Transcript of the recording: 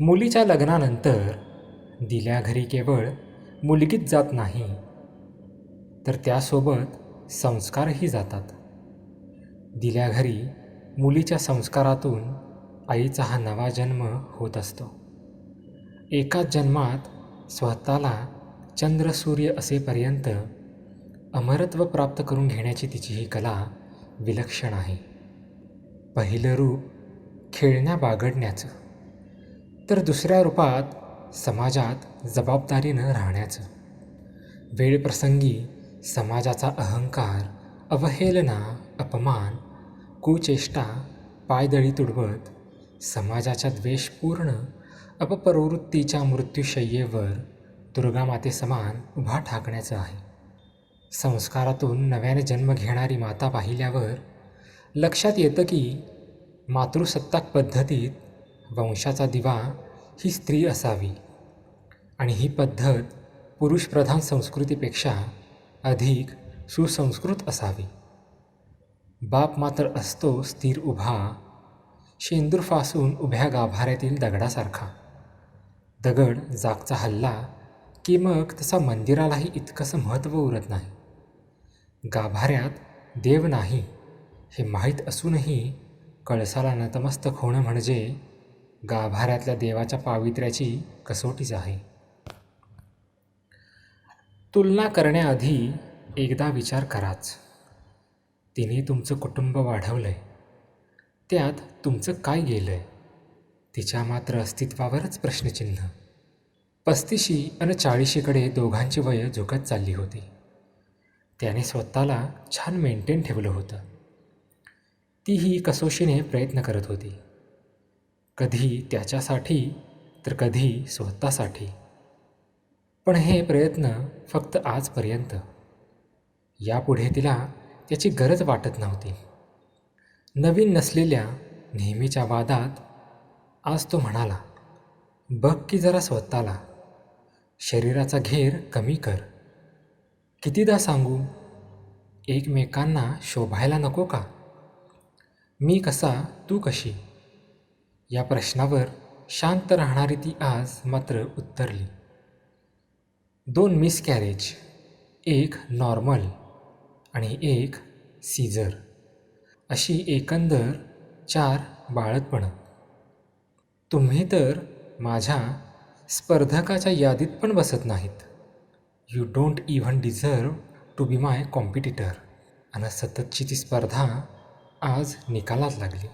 मुलीच्या लग्नानंतर दिल्या घरी केवळ मुलगीच जात नाही तर त्यासोबत संस्कारही जातात. दिल्या घरी मुलीच्या संस्कारातून आईचा हा नवा जन्म होत असतो. एकाच जन्मात स्वतःला चंद्र सूर्य असेपर्यंत अमरत्व प्राप्त करून घेण्याची तिची ही कला विलक्षण आहे. पहिलं रूप खेळण्या बागडण्याचं. तर दुसऱ्या रूपात समाजात जबाबदारीनं राहण्याचं. वेळप्रसंगी समाजाचा अहंकार अवहेलना अपमान कुचेष्टा पायदळी तुडवत समाजाच्या द्वेषपूर्ण अपप्रवृत्तीच्या मृत्यूशय्येवर दुर्गामातेसमान उभा ठाकण्याचं आहे. संस्कारातून नव्याने जन्म घेणारी माता पाहिल्यावर लक्षात येतं की मातृसत्ताक पद्धतीत वंशाचा दिवा ही स्त्री असावी. आणि ही पद्धत पुरुषप्रधान संस्कृतीपेक्षा अधिक सुसंस्कृत असावी. बाप मात्र असतो स्थिर उभा शेंदूर फासून उभ्या गाभाऱ्यातील दगडासारखा. दगड जागचा हल्ला की मग तसा मंदिरालाही इतकंसं महत्त्व उरत नाही. गाभाऱ्यात देव नाही हे माहीत असूनही कळसाला नतमस्तक होणं म्हणजे गाभाऱ्यातल्या देवाच्या पावित्र्याची कसोटीच आहे. तुलना करण्याआधी एकदा विचार कराच. तिने तुमचं कुटुंब वाढवलं आहे त्यात तुमचं काय गेलं आहे तिच्या मात्र अस्तित्वावरच प्रश्नचिन्ह. पस्तीशी आणि चाळीशीकडे दोघांची वय झुकत चालली होती. त्याने स्वतःला छान मेंटेन ठेवलं होतं. तीही कसोशीने प्रयत्न करत होती. कधी त्याच्यासाठी तर कधी स्वतःसाठी. पण हे प्रयत्न फक्त आजपर्यंत. यापुढे तिला त्याची गरज वाटत नव्हती. नवीन नसलेल्या नेहमीच्या वादात आज तो म्हणाला बघ की जरा स्वतःला. शरीराचा घेर कमी कर. कितीदा सांगू एकमेकांना शोभायला नको का? मी कसा तू कशी? या प्रश्नावर शांत राहणारी ती आज मात्र उत्तरली. दोन मिस कॅरेज एक नॉर्मल आणि एक सीझर अशी एकंदर चार बाळतपणं तुम्ही तर माझ्या स्पर्धकाच्या यादीत पण बसत नाहीत. You don't even deserve to be my competitor आणि सततची ती स्पर्धा आज निकालात लागली.